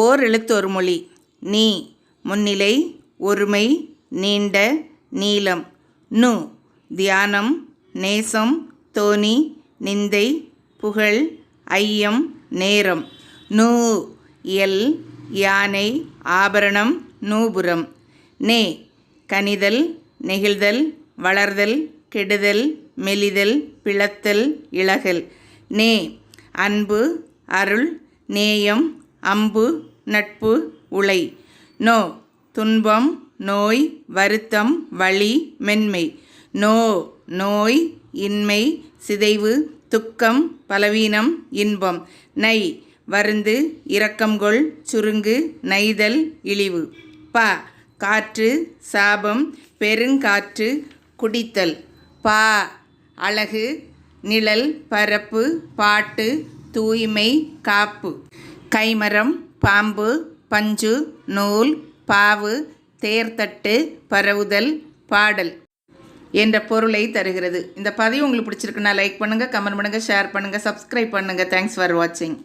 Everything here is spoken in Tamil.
ஓர் எழுத்து ஒரு மொழி. நீ முன்னிலை ஒருமை நீண்ட நீளம். நு தியானம் நேசம் தோனி நிந்தை புகழ் ஐயம் நேரம். நூ எல் யானை ஆபரணம் நூபுரம். நே கனிதல் நெகிழ்தல் வளர்தல் கெடுதல் மெலிதல் பிளத்தல் இழகல். நே அன்பு அருள் நேயம் அம்பு நட்பு உலை. நோ துன்பம் நோய் வருத்தம் வலி மென்மை. நோ நோய் இன்மை சிதைவு துக்கம் பலவீனம் இன்பம். நை வருந்து இரக்கங்கொள் சுருங்கு நைதல் இழிவு. ப காற்று சாபம் பெருங்காற்று குடித்தல். பா அழகு நிழல் பரப்பு பாட்டு தூய்மை காப்பு. கைமரம் பாம்பு பஞ்சு நூல் பாவு தேர்தட்டு பரவுதல் பாடல் என்ற பொருளை தருகிறது. இந்த பதிவு உங்களுக்கு பிடிச்சிருக்குன்னா லைக் பண்ணுங்கள் கமெண்ட் பண்ணுங்கள் ஷேர் பண்ணுங்கள் சப்ஸ்கிரைப் பண்ணுங்கள் தேங்க்ஸ் ஃபார் வாட்சிங்